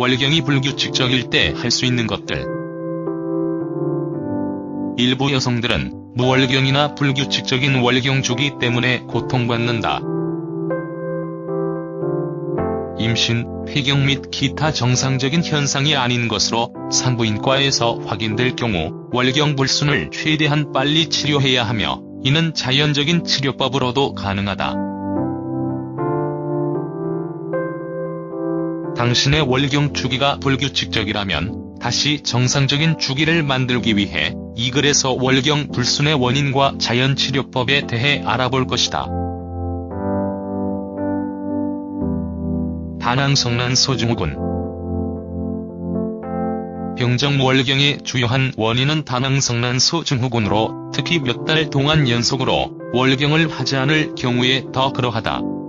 월경이 불규칙적일 때 할 수 있는 것들. 일부 여성들은 무월경이나 불규칙적인 월경 주기 때문에 고통받는다. 임신, 폐경 및 기타 정상적인 현상이 아닌 것으로 산부인과에서 확인될 경우 월경 불순을 최대한 빨리 치료해야 하며 이는 자연적인 치료법으로도 가능하다. 당신의 월경 주기가 불규칙적이라면 다시 정상적인 주기를 만들기 위해 이 글에서 월경 불순의 원인과 자연치료법에 대해 알아볼 것이다. 다낭성난 소증후군 병정월경의 주요한 원인은 다낭성난소 증후군으로 특히 몇 달 동안 연속으로 월경을 하지 않을 경우에 더 그러하다.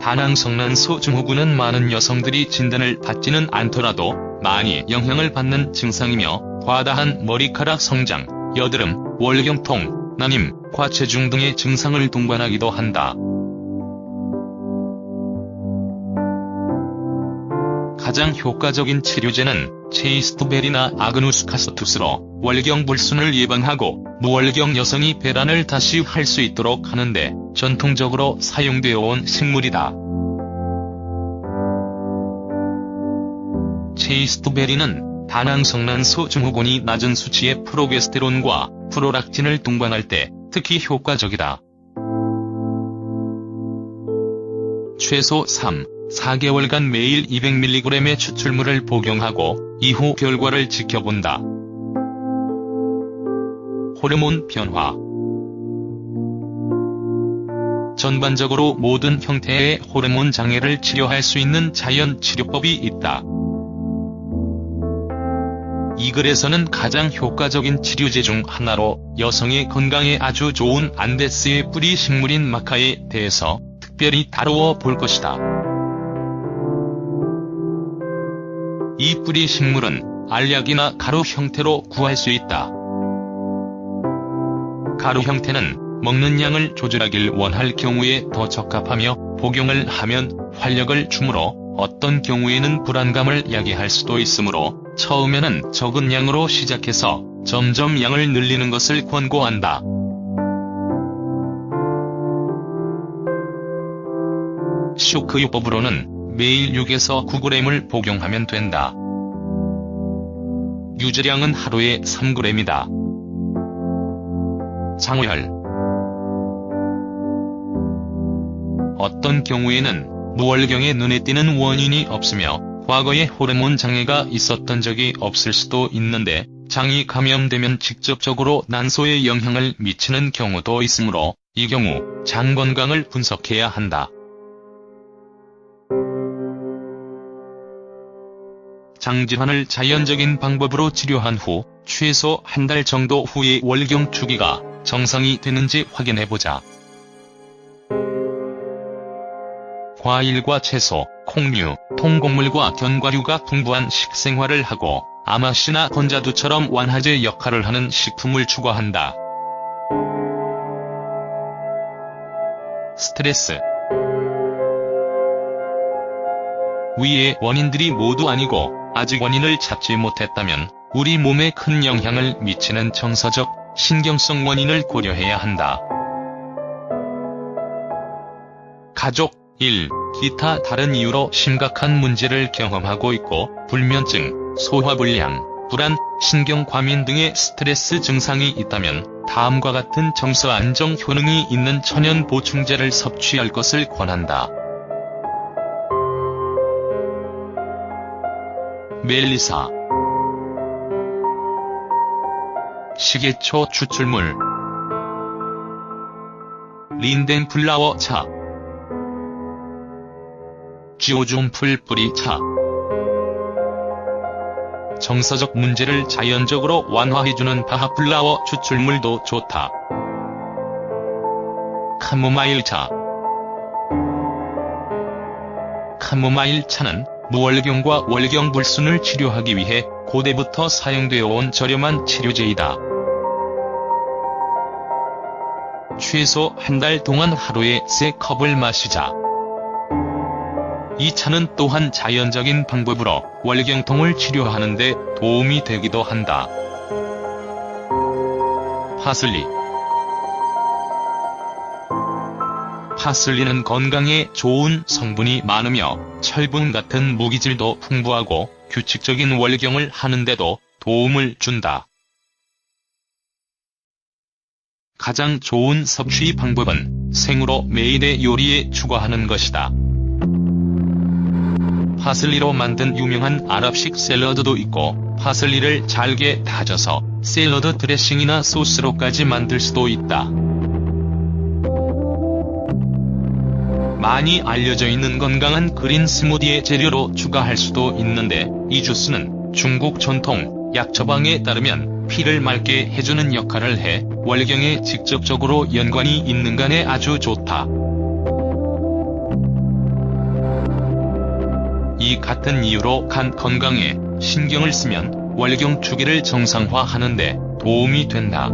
다낭 성난소 증후군은 많은 여성들이 진단을 받지는 않더라도 많이 영향을 받는 증상이며 과다한 머리카락 성장, 여드름, 월경통, 난임, 과체중 등의 증상을 동반하기도 한다. 가장 효과적인 치료제는 체이스토베리나 아그누스 카스투스로 월경 불순을 예방하고 무월경 여성이 배란을 다시 할 수 있도록 하는데 전통적으로 사용되어 온 식물이다. 체이스토베리는 다낭 성난소 증후군이 낮은 수치의 프로게스테론과 프로락틴을 동반할 때 특히 효과적이다. 최소 3, 4개월간 매일 200mg의 추출물을 복용하고 이후 결과를 지켜본다. 호르몬 변화 전반적으로 모든 형태의 호르몬 장애를 치료할 수 있는 자연 치료법이 있다. 이 글에서는 가장 효과적인 치료제 중 하나로 여성의 건강에 아주 좋은 안데스의 뿌리 식물인 마카에 대해서 특별히 다루어 볼 것이다. 뿌리 식물은 알약이나 가루 형태로 구할 수 있다. 가루 형태는 먹는 양을 조절하길 원할 경우에 더 적합하며 복용을 하면 활력을 주므로 어떤 경우에는 불안감을 야기할 수도 있으므로 처음에는 적은 양으로 시작해서 점점 양을 늘리는 것을 권고한다. 쇼크요법으로는 매일 6에서 9g을 복용하면 된다. 유지량은 하루에 3g이다. 장호혈 어떤 경우에는 무월경에 눈에 띄는 원인이 없으며 과거에 호르몬 장애가 있었던 적이 없을 수도 있는데 장이 감염되면 직접적으로 난소에 영향을 미치는 경우도 있으므로 이 경우 장 건강을 분석해야 한다. 장질환을 자연적인 방법으로 치료한 후 최소 한 달 정도 후에 월경 주기가 정상이 되는지 확인해보자. 과일과 채소, 콩류, 통곡물과 견과류가 풍부한 식생활을 하고 아마시나 건자두처럼 완화제 역할을 하는 식품을 추가한다. 스트레스 위의 원인들이 모두 아니고 아직 원인을 찾지 못했다면 우리 몸에 큰 영향을 미치는 정서적, 신경성 원인을 고려해야 한다. 가족, 일, 기타 다른 이유로 심각한 문제를 경험하고 있고 불면증, 소화불량, 불안, 신경과민 등의 스트레스 증상이 있다면 다음과 같은 정서 안정 효능이 있는 천연 보충제를 섭취할 것을 권한다. 멜리사. 시계초 추출물. 린덴 플라워 차. 지오줌풀 뿌리 차. 정서적 문제를 자연적으로 완화해주는 바하플라워 추출물도 좋다. 카모마일 차. 카모마일 차는 무월경과 월경 불순을 치료하기 위해 고대부터 사용되어 온 저렴한 치료제이다. 최소 한 달 동안 하루에 3컵을 마시자. 이 차는 또한 자연적인 방법으로 월경통을 치료하는 데 도움이 되기도 한다. 파슬리 파슬리는 건강에 좋은 성분이 많으며 철분 같은 무기질도 풍부하고 규칙적인 월경을 하는데도 도움을 준다. 가장 좋은 섭취 방법은 생으로 매일의 요리에 추가하는 것이다. 파슬리로 만든 유명한 아랍식 샐러드도 있고 파슬리를 잘게 다져서 샐러드 드레싱이나 소스로까지 만들 수도 있다. 많이 알려져 있는 건강한 그린 스무디의 재료로 추가할 수도 있는데 이 주스는 중국 전통 약 처방에 따르면 피를 맑게 해주는 역할을 해 월경에 직접적으로 연관이 있는 간에 아주 좋다. 이 같은 이유로 간 건강에 신경을 쓰면 월경 주기를 정상화하는데 도움이 된다.